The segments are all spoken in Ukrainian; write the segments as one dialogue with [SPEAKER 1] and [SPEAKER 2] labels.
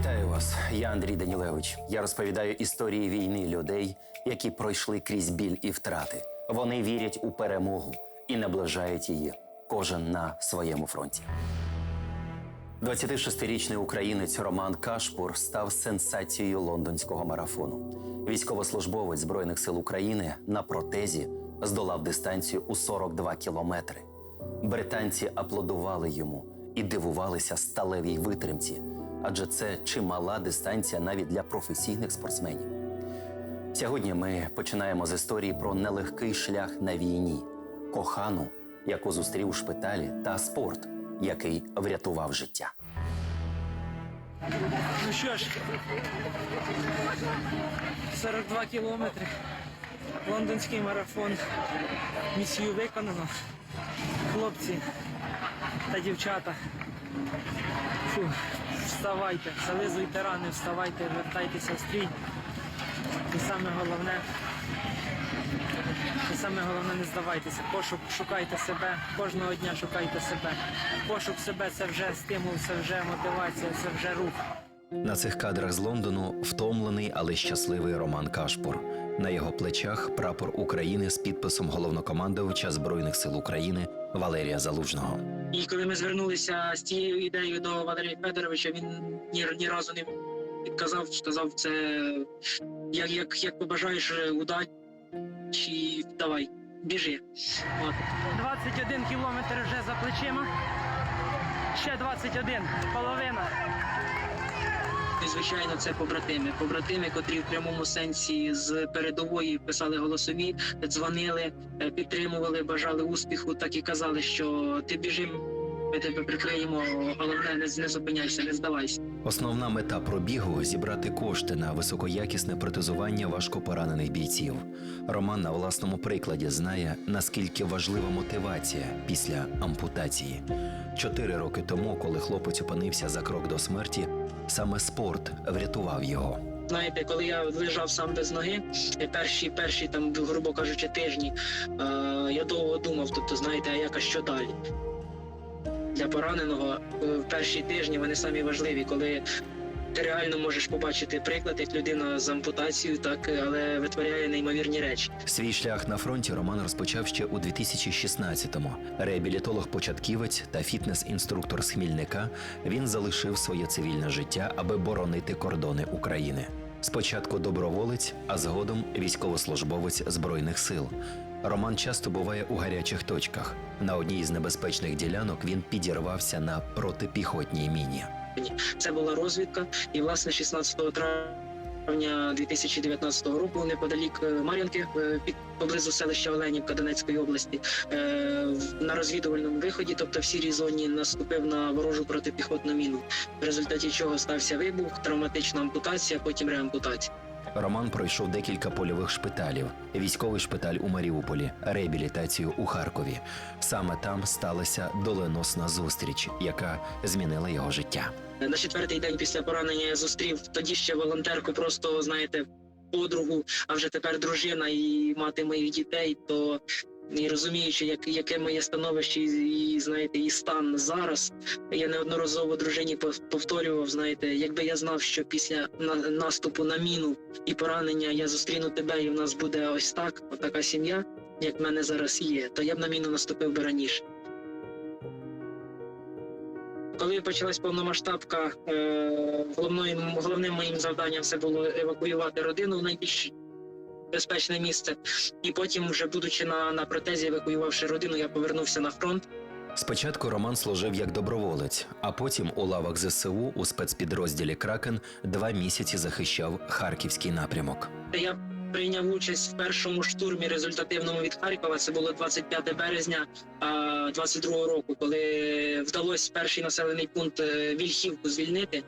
[SPEAKER 1] Вітаю вас, я Андрій Данілевич. Я розповідаю історії війни людей, які пройшли крізь біль і втрати. Вони вірять у перемогу і наближають її, кожен на своєму фронті. 26-річний українець Роман Кашпур став сенсацією лондонського марафону. Військовослужбовець Збройних сил України на протезі здолав дистанцію у 42 кілометри. Британці аплодували йому і дивувалися сталевій витримці, адже це чимала дистанція навіть для професійних спортсменів. Сьогодні ми починаємо з історії про нелегкий шлях на війні, кохану, яку зустрів у шпиталі, та спорт, який врятував життя.
[SPEAKER 2] Ну що ж, 42 кілометри. Лондонський марафон. Місію виконано. Хлопці та дівчата. Фу, вставайте, зализуйте рани, вставайте, вертайтеся в стрій. І саме головне, і саме головне не здавайтеся. Пошук, шукайте себе, кожного дня шукайте себе. Пошук себе це вже стимул, це вже мотивація, це вже рух.
[SPEAKER 1] На цих кадрах з Лондону втомлений, але щасливий Роман Кашпур. На його плечах прапор України з підписом головнокомандувача Збройних сил України Валерія Залужного.
[SPEAKER 2] І коли ми звернулися з цією ідеєю до Валерія Федоровича, він ні, ні разу не відказав, сказав це як, як, як побажаєш удачі, давай, біжи. От. 21 кілометр вже за плечима. Ще 21, половина. І, звичайно, це побратими. Побратими, котрі в прямому сенсі з передової писали голосові, дзвонили, е, підтримували, бажали успіху, так і казали, що ти біжи, ми тебе прикриємо, головне не, не зупиняйся, не здавайся.
[SPEAKER 1] Основна мета пробігу зібрати кошти на високоякісне протезування важкопоранених бійців. Роман на власному прикладі знає, наскільки важлива мотивація після ампутації. Чотири роки тому, коли хлопець опинився за крок до смерті, саме спорт врятував його.
[SPEAKER 2] Знаєте, коли я лежав сам без ноги, е, перші, перші там, грубо кажучи, тижні, е, я довго думав, тобто, знаєте, а як а що далі? Для пораненого е, в перші тижні вони самі важливі, коли ти реально можеш побачити приклад, як людина з ампутацією, так е, але витворяє неймовірні речі.
[SPEAKER 1] Свій шлях на фронті Роман розпочав ще у 2016-му. Реабілітолог-початківець та фітнес-інструктор з Хмільника він залишив своє цивільне життя, аби боронити кордони України. Спочатку доброволець, а згодом військовослужбовець збройних сил. Роман часто буває у гарячих точках. На одній із небезпечних ділянок він підірвався на протипіхотній міні.
[SPEAKER 2] Це була розвідка, і власне 16 травня 2019 року, неподалік е, Мар'янки, е, під поблизу селища Оленівка Донецької області, е, на розвідувальному виході, тобто в сірій зоні, наступив на ворожу протипіхотну міну, в результаті чого стався вибух, травматична ампутація, потім реампутація.
[SPEAKER 1] Роман пройшов декілька польових шпиталів: військовий шпиталь у Маріуполі, реабілітацію у Харкові. Саме там сталася доленосна зустріч, яка змінила його життя.
[SPEAKER 2] На четвертий день після поранення я зустрів тоді ще волонтерку, просто знаєте, подругу, а вже тепер дружина і мати моїх дітей. То і розуміючи, як, яке моє становище і, і знаєте, і стан зараз, я неодноразово дружині повторював. Знаєте, якби я знав, що після на, наступу на міну і поранення я зустріну тебе, і в нас буде ось так, отака сім'я, як в мене зараз є, то я б на міну наступив би раніше. Коли почалась повномасштабка, е, головною головним моїм завданням це було евакуювати родину в найбільш безпечне місце. І потім, вже будучи на, на протезі, евакуювавши родину, я повернувся на фронт.
[SPEAKER 1] Спочатку Роман служив як доброволець, а потім у лавах ЗСУ у спецпідрозділі Кракен два місяці захищав харківський напрямок.
[SPEAKER 2] Я прийняв участь в першому штурмі результативному від Харкова. Це було 25 березня 22 року, коли вдалося перший населений пункт е, Вільхівку звільнити.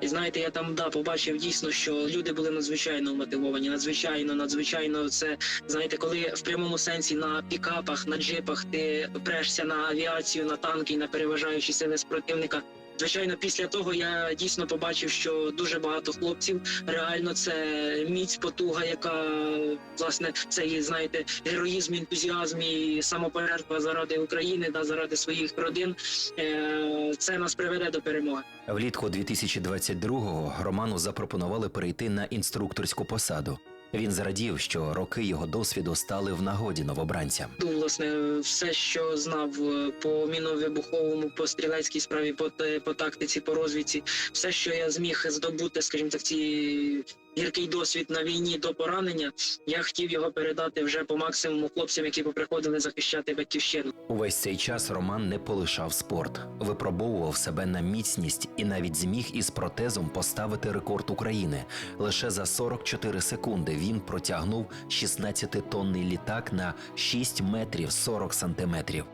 [SPEAKER 2] І знаєте, я там да побачив дійсно, що люди були надзвичайно мотивовані, надзвичайно, надзвичайно це знаєте, коли в прямому сенсі на пікапах, на джипах ти прешся на авіацію, на танки, на переважаючі сили противника. Звичайно, після того я дійсно побачив, що дуже багато хлопців реально це міць, потуга, яка власне це знаєте, героїзм, ентузіазм і самопожертва заради України да заради своїх родин. Е, Це нас приведе до перемоги.
[SPEAKER 1] Влітку 2022-го Роману запропонували перейти на інструкторську посаду. Він зрадів, що роки його досвіду стали в нагоді новобранцям.
[SPEAKER 2] Власне, все, що знав е, по міновибуховому, по стрілецькій справі, по, по тактиці, по розвідці, все, що я зміг здобути, скажімо так, ці гіркий досвід на війні до поранення, я хотів його передати вже по максимуму хлопцям, які поприходили захищати батьківщину.
[SPEAKER 1] Увесь цей час Роман не полишав спорт, випробовував себе на міцність і навіть зміг із протезом поставити рекорд України. Лише за 44 секунди він протягнув 16-тонний літак на 6 метрів 40 сантиметрів.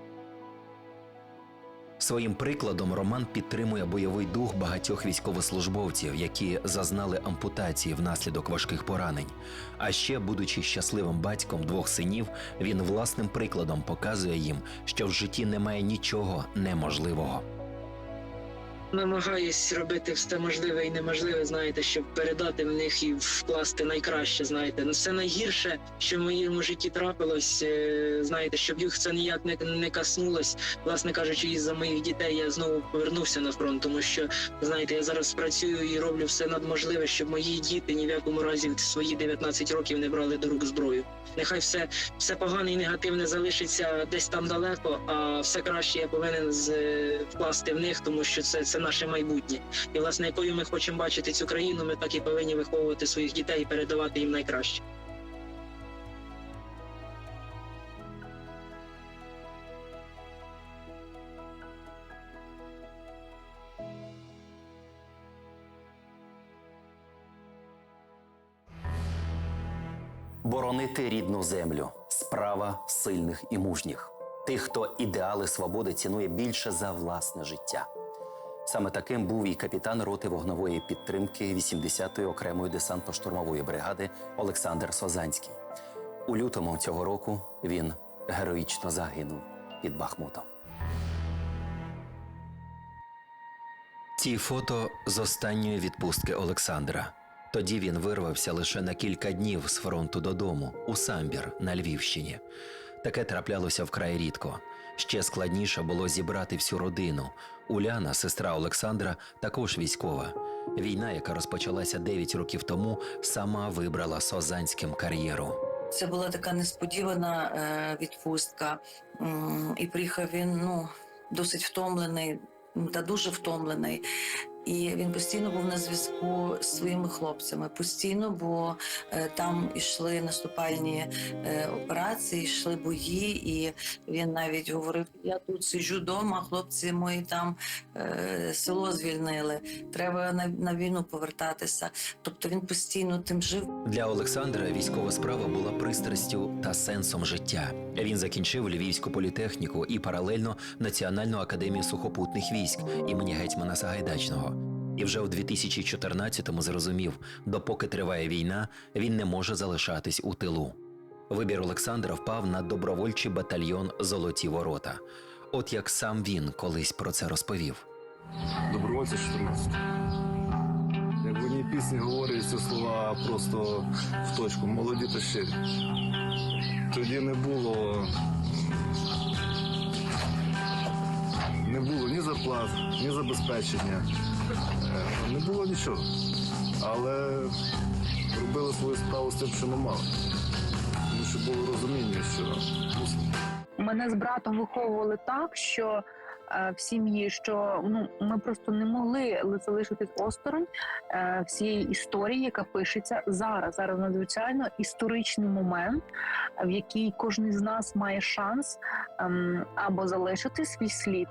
[SPEAKER 1] Своїм прикладом Роман підтримує бойовий дух багатьох військовослужбовців, які зазнали ампутації внаслідок важких поранень. А ще, будучи щасливим батьком двох синів, він власним прикладом показує їм, що в житті немає нічого неможливого.
[SPEAKER 2] Намагаюсь робити все можливе і неможливе, знаєте, щоб передати в них і вкласти найкраще. Знаєте, ну все найгірше, що в моєму житті трапилось. е, Знаєте, щоб їх це ніяк не, не коснулось. Власне кажучи, із за моїх дітей я знову повернувся на фронт, тому що знаєте, я зараз працюю і роблю все надможливе, щоб мої діти ні в якому разі в свої 19 років не брали до рук зброю. Нехай все, все погане і негативне залишиться десь там далеко, а все краще я повинен з, вкласти в них, тому що це, це наше майбутнє. І власне, якою ми хочемо бачити цю країну, ми так і повинні виховувати своїх дітей і передавати їм найкраще.
[SPEAKER 1] Боронити рідну землю справа сильних і мужніх, тих, хто ідеали свободи цінує більше за власне життя. Саме таким був і капітан роти вогнової підтримки 80-ї окремої десантно-штурмової бригади Олександр Созанський. У лютому цього року він героїчно загинув під Бахмутом. Ці фото з останньої відпустки Олександра. Тоді він вирвався лише на кілька днів з фронту додому у Самбір на Львівщині. Таке траплялося вкрай рідко. Ще складніше було зібрати всю родину. Уляна, сестра Олександра, також військова. Війна, яка розпочалася 9 років тому, сама вибрала Созанським кар'єру.
[SPEAKER 3] Це була така несподівана е, відпустка. І приїхав він ну, досить втомлений та дуже втомлений. І він постійно був на зв'язку з своїми хлопцями. Постійно, бо е, там йшли наступальні е, операції, йшли бої, і він навіть говорив: я тут сиджу вдома, хлопці мої там е, село звільнили. Треба на, на війну повертатися. Тобто він постійно тим жив.
[SPEAKER 1] Для Олександра військова справа була пристрастю та сенсом життя. Він закінчив Львівську політехніку і паралельно Національну академію сухопутних військ імені гетьмана Сагайдачного. І вже у 2014-му зрозумів, допоки триває війна, він не може залишатись у тилу. Вибір Олександра впав на добровольчий батальйон Золоті ворота. От як сам він колись про це розповів.
[SPEAKER 4] Добровольці 14. Як в пісні говорять ці слова просто в точку, молоді та щирі. Тоді не було. Не було ні зарплат, ні забезпечення. Е, Не було нічого. Але робили свою справу з тим, що ми мали. Тому що було розуміння, що.
[SPEAKER 5] Мене з братом виховували так, що е, в сім'ї, що ну ми просто не могли залишитись осторонь е, всієї історії, яка пишеться зараз. Зараз надзвичайно історичний момент, в який кожен з нас має шанс ем, або залишити свій слід,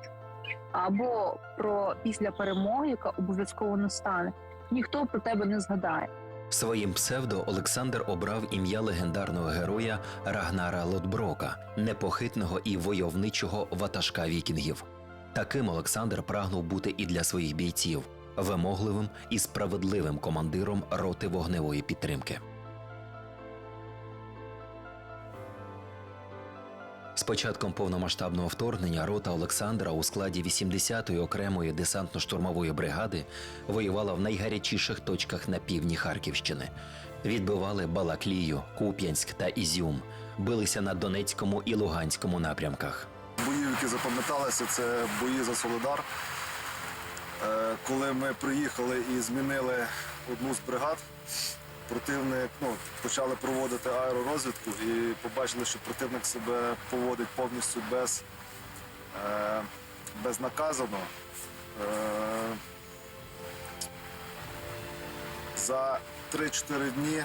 [SPEAKER 5] або про після перемоги, яка обов'язково настане. Ніхто про тебе не згадає.
[SPEAKER 1] Своїм псевдо Олександр обрав ім'я легендарного героя Рагнара Лотброка, непохитного і войовничого ватажка вікінгів. Таким Олександр прагнув бути і для своїх бійців вимогливим і справедливим командиром роти вогневої підтримки. З початком повномасштабного вторгнення рота Олександра у складі 80-ї окремої десантно-штурмової бригади воювала в найгарячіших точках на півдні Харківщини. Відбивали Балаклію, Куп'янськ та Ізюм, билися на Донецькому і Луганському напрямках.
[SPEAKER 4] Бої, які запам'яталися, це бої за Солидар. Е, Коли ми приїхали і змінили одну з бригад, противник ну, почали проводити аеророзвідку і побачили, що противник себе поводить повністю без, е, безнаказано. Е, За 3-4 дні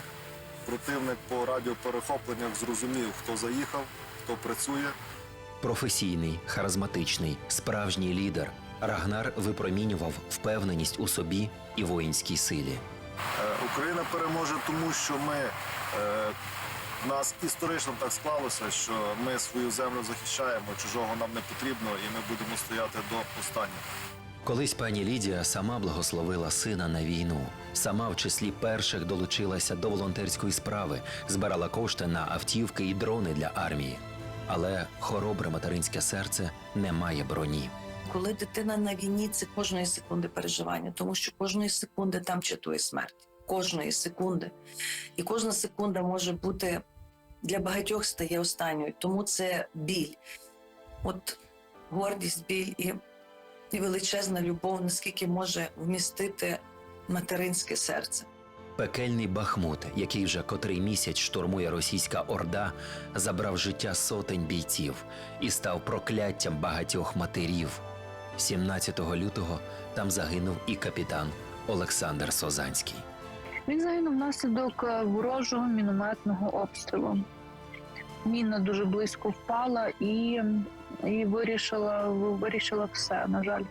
[SPEAKER 4] противник по радіоперехопленнях зрозумів, хто заїхав, хто працює.
[SPEAKER 1] Професійний, харизматичний, справжній лідер. Рагнар випромінював впевненість у собі і воїнській силі.
[SPEAKER 4] Е, Україна переможе, тому що ми е, в нас історично так склалося, що ми свою землю захищаємо, чужого нам не потрібно, і ми будемо стояти до останнього.
[SPEAKER 1] Колись пані Лідія сама благословила сина на війну. Сама в числі перших долучилася до волонтерської справи, збирала кошти на автівки і дрони для армії. Але хоробре материнське серце не має броні.
[SPEAKER 3] Коли дитина на війні, це кожної секунди переживання, тому що кожної секунди там чатує смерть. Кожної секунди. І кожна секунда може бути для багатьох стає останньою. Тому це біль. От гордість, біль і, і величезна любов, наскільки може вмістити материнське серце.
[SPEAKER 1] Пекельний Бахмут, який вже котрий місяць штурмує російська орда, забрав життя сотень бійців і став прокляттям багатьох матерів. 17 лютого там загинув і капітан Олександр Созанський.
[SPEAKER 5] Він загинув внаслідок е, ворожого мінометного обстрілу. Міна дуже близько впала і, і вирішила, вирішила все, на жаль.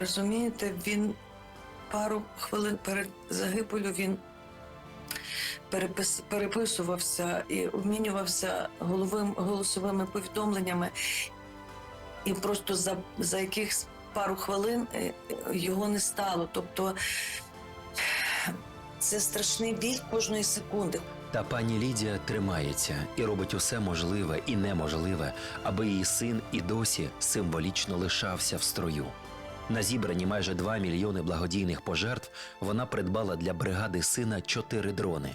[SPEAKER 3] Розумієте, він пару хвилин перед загибелю він перепис, переписувався і обмінювався головим, голосовими повідомленнями, і просто за, за якихось пару хвилин е, його не стало. Тобто це страшний біль кожної секунди.
[SPEAKER 1] Та пані Лідія тримається і робить усе можливе і неможливе, аби її син і досі символічно лишався в строю. На зібрані майже 2 мільйони благодійних пожертв вона придбала для бригади сина чотири дрони.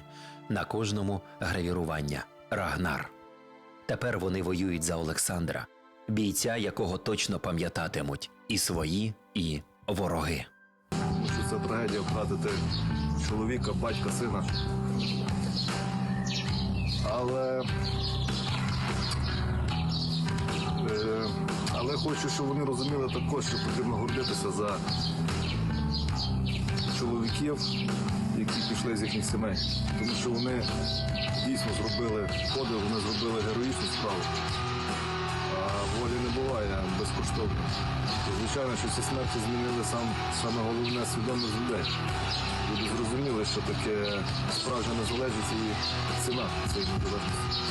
[SPEAKER 1] На кожному гравірування Рагнар. Тепер вони воюють за Олександра, бійця, якого точно пам'ятатимуть і свої, і вороги.
[SPEAKER 4] Це трагедія втратити чоловіка, батька, сина. Але, е, але хочу, щоб вони розуміли також, що потрібно гордитися за чоловіків, які пішли з їхніх сімей. Тому що вони дійсно зробили подвиг, вони зробили героїчну справу. Волі не буває безкоштовно. Звичайно, що ці смерті змінили сам, саме головне свідомість людей. Люди зрозуміли, що таке справжня незалежність і ціна цієї незалежності.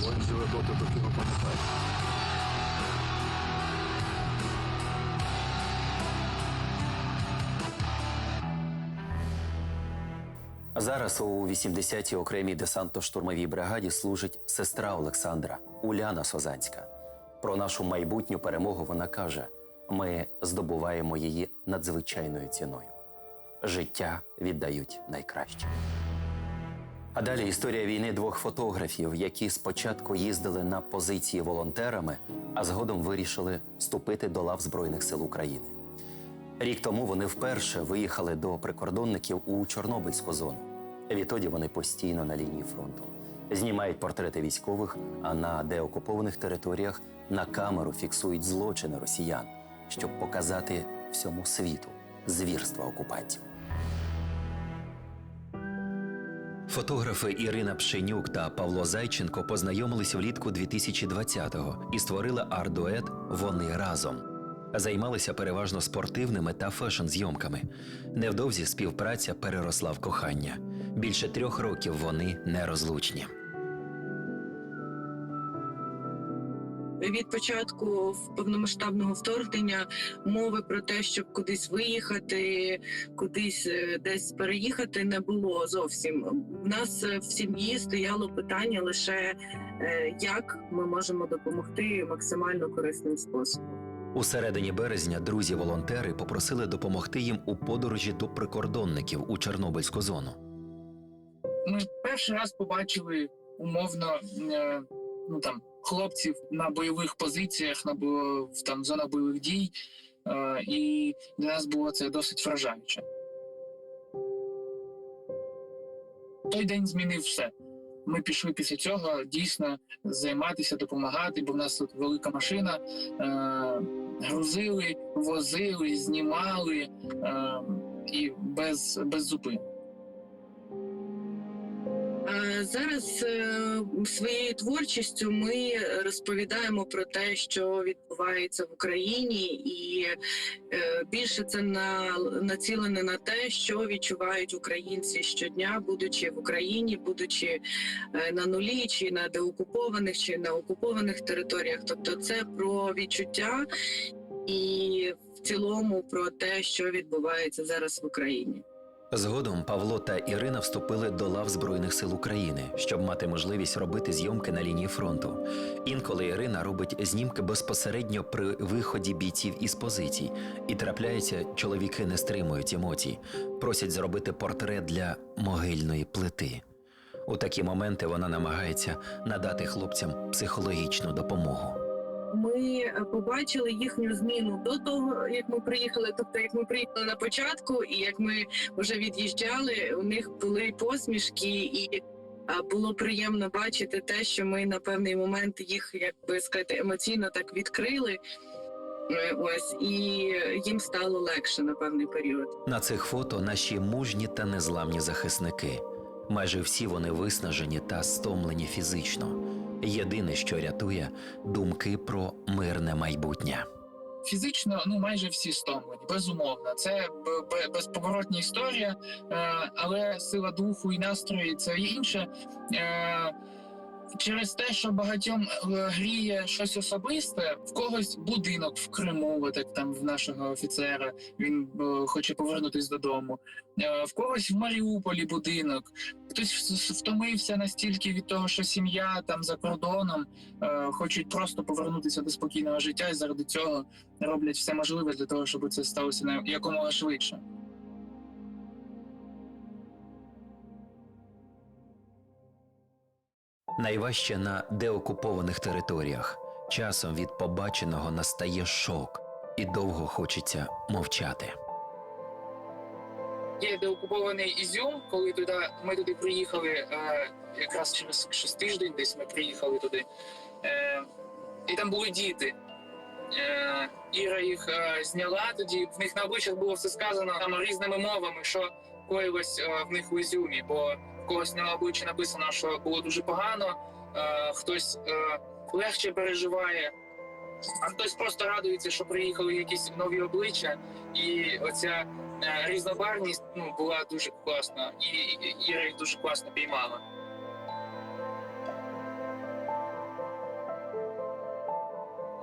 [SPEAKER 4] Воїн живе доти, поки його пам'ятає.
[SPEAKER 1] Зараз у 80-й окремій десантно-штурмовій бригаді служить сестра Олександра Уляна Созанська. Про нашу майбутню перемогу вона каже: ми здобуваємо її надзвичайною ціною. Життя віддають найкраще. А далі історія війни двох фотографів, які спочатку їздили на позиції волонтерами, а згодом вирішили вступити до лав Збройних сил України. Рік тому вони вперше виїхали до прикордонників у Чорнобильську зону. Відтоді вони постійно на лінії фронту. Знімають портрети військових, а на деокупованих територіях на камеру фіксують злочини росіян, щоб показати всьому світу звірства окупантів. Фотографи Ірина Пшенюк та Павло Зайченко познайомились влітку 2020-го і створили арт-дует Вони разом. Займалися переважно спортивними та фешн-зйомками. Невдовзі співпраця переросла в кохання. Більше трьох років вони нерозлучні.
[SPEAKER 6] від початку повномасштабного вторгнення мови про те, щоб кудись виїхати, кудись е, десь переїхати, не було зовсім. У нас е, в сім'ї стояло питання лише е, як ми можемо допомогти максимально корисним способом.
[SPEAKER 1] У середині березня друзі-волонтери попросили допомогти їм у подорожі до прикордонників у Чорнобильську зону.
[SPEAKER 7] ми перший раз побачили умовно е, ну там хлопців на бойових позиціях, на в там зонах бойових дій, е, і для нас було це досить вражаюче. Той день змінив все. Ми пішли після цього дійсно займатися, допомагати, бо в нас тут велика машина. Е, грузили, возили, знімали е, і без, без зупину.
[SPEAKER 6] Зараз е, своєю творчістю ми розповідаємо про те, що відбувається в Україні, і е, більше це на націлене на те, що відчувають українці щодня, будучи в Україні, будучи е, на нулі, чи на деокупованих, чи на окупованих територіях. Тобто, це про відчуття і в цілому про те, що відбувається зараз в Україні.
[SPEAKER 1] Згодом Павло та Ірина вступили до лав Збройних сил України, щоб мати можливість робити зйомки на лінії фронту. Інколи Ірина робить знімки безпосередньо при виході бійців із позицій, і трапляється, чоловіки не стримують емоцій, просять зробити портрет для могильної плити. У такі моменти вона намагається надати хлопцям психологічну допомогу.
[SPEAKER 6] Ми е, побачили їхню зміну до того, як ми приїхали. Тобто, як ми приїхали на початку, і як ми вже від'їжджали, у них були посмішки, і було приємно бачити те, що ми на певний момент їх, як би сказати, емоційно так відкрили. Е, Ось і їм стало легше на певний період.
[SPEAKER 1] На цих фото наші мужні та незламні захисники. Майже всі вони виснажені та стомлені фізично. Єдине, що рятує думки про мирне майбутнє.
[SPEAKER 7] Фізично, ну майже всі стомлені, безумовно. Це б- б- безповоротня історія, е, але сила духу і настрої це інше. Через те, що багатьом е, гріє щось особисте, в когось будинок в Криму, от як там в нашого офіцера, він е, хоче повернутись додому. Е, В когось в Маріуполі будинок. Хтось втомився настільки від того, що сім'я там за кордоном хочуть просто повернутися до спокійного життя, і заради цього роблять все можливе для того, щоб це сталося на якомога швидше.
[SPEAKER 1] Найважче на деокупованих територіях. Часом від побаченого настає шок, і довго хочеться мовчати.
[SPEAKER 7] Є деокупований Ізюм, коли туди ми туди приїхали е, якраз через через тиждень, десь ми приїхали туди. Е, і там були діти. Е, Іра їх зняла тоді. В них на обличчях було все сказано там різними мовами, що коїлось в них в Ізюмі, бо когось на обличчі написано, що було дуже погано, е, хтось е, легше переживає, а хтось просто радується, що приїхали якісь нові обличчя, і оця е, різнобарність ну, була дуже класна, і і- Іра їх дуже класно піймала.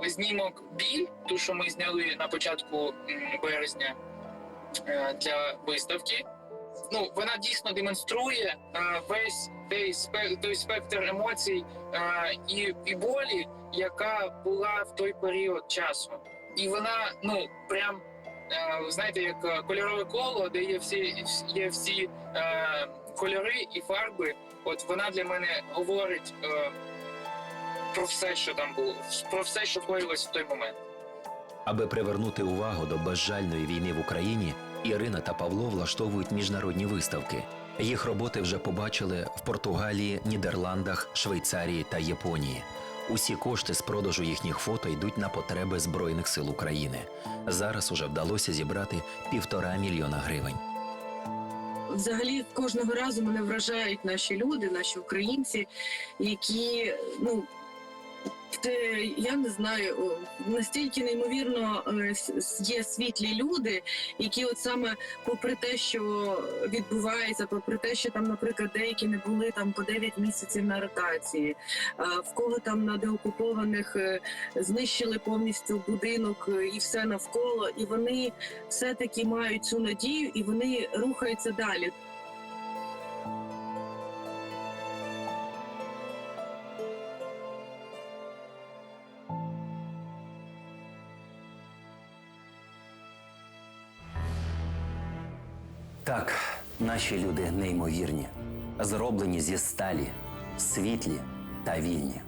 [SPEAKER 7] Знімок біль, ту, що ми зняли на початку березня е, для виставки. Ну, вона дійсно демонструє е, весь той, спе, той спектр емоцій е, і, і болі, яка була в той період часу. І вона, ну, прям е, знаєте, як кольорове коло, де є всі є всі е, кольори і фарби. От вона для мене говорить е, про все, що там було, про все, що коїлось в той момент.
[SPEAKER 1] Аби привернути увагу до безжальної війни в Україні, Ірина та Павло влаштовують міжнародні виставки. Їх роботи вже побачили в Португалії, Нідерландах, Швейцарії та Японії. Усі кошти з продажу їхніх фото йдуть на потреби Збройних сил України. Зараз уже вдалося зібрати півтора мільйона гривень.
[SPEAKER 6] Взагалі кожного разу мене вражають наші люди, наші українці, які ну Це, я не знаю, настільки неймовірно е, є світлі люди, які от саме попри те, що відбувається, попри те, що там, наприклад, деякі не були там по 9 місяців на ротації, в кого там на деокупованих е, знищили повністю будинок е, і все навколо, і вони все-таки мають цю надію, і вони рухаються далі.
[SPEAKER 1] Так, наші люди неймовірні, зроблені зі сталі, світлі та вільні.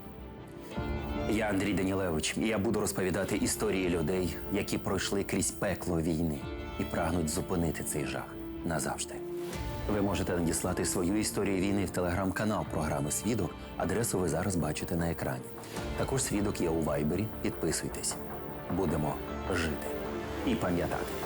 [SPEAKER 1] Я Андрій Данілевич, і я буду розповідати історії людей, які пройшли крізь пекло війни і прагнуть зупинити цей жах назавжди. Ви можете надіслати свою історію війни в телеграм-канал програми Свідок. Адресу ви зараз бачите на екрані. Також свідок є у Вайбері. Підписуйтесь. Будемо жити і пам'ятати.